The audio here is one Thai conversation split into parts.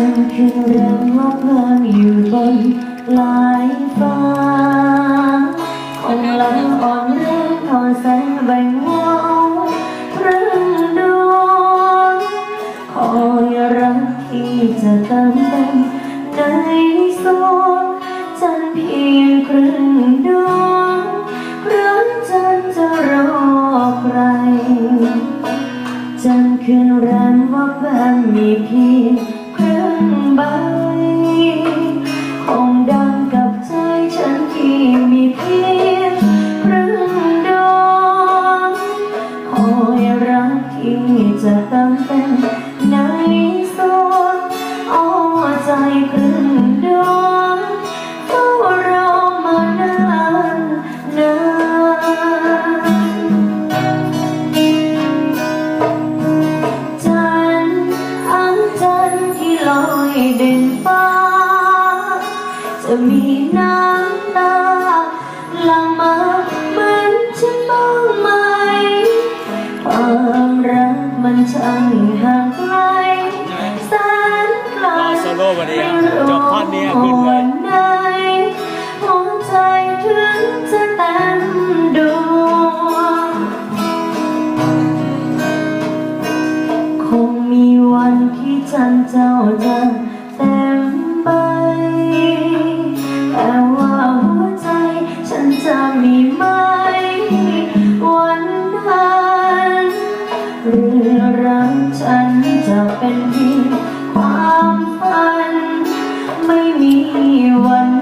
ฉันคือเรื่องว่าเพลิงอยู่บนลายฟ้าคงลังอ่อนเรื่องทอแสงแบ่งวาวเรื่องดวงคอยรักที่จะเติมเต็มในสวงจันเพียงครึ่งดวงเพราะจันจะรอใคร จันทร์คืนแรมว่าแฟนมีเพียง ครึ่งใบ คงดังกับใจฉันที่มีเพียง จะมีน้ำตาหลั่งมาเหมือนฉันบ้างไหม ความรักมันช่างห่างไกลแสนไกลรอโซโล่วันนี้อะไม่รู้จบท่อนนี้อะขึ้นเลยวันไหนหัวใจถึงจะเต็มดวง คงมีวันที่ฉันเจ้าจะ มีไหม วันนั้นเรื่องรักฉันจะเป็นเพียงความฝัน ไม่มีวัน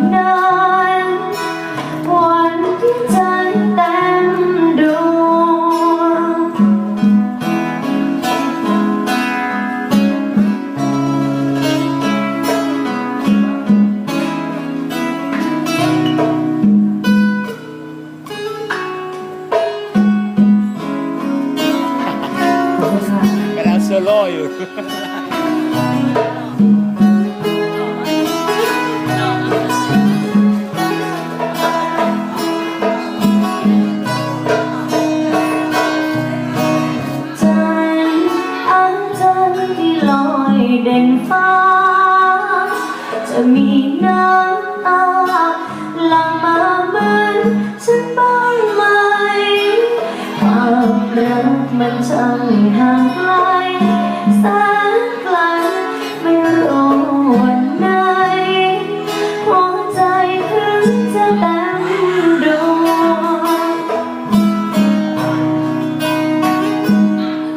ลังโซโล่อยู่ จันทร์อันจันทร์ที่ลอยเด่นฟ้า จะมี รักมันช่างห่างไกลแสนไกลไม่รู้วันไหนหัวใจถึงจะเต็มดวง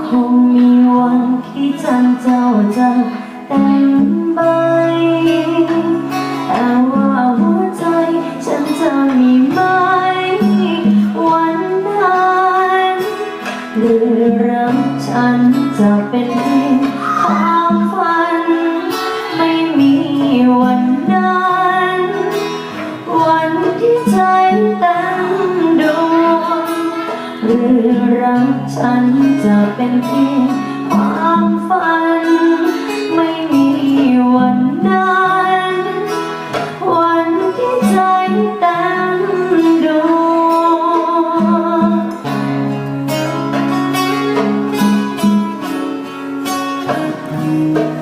คงมีวันที่จันเจ้าจะเต็มใบ ฉันจะเป็นเพียงความฝัน ไม่มีวันนั้น วันที่ใจเต็มดวงขอบ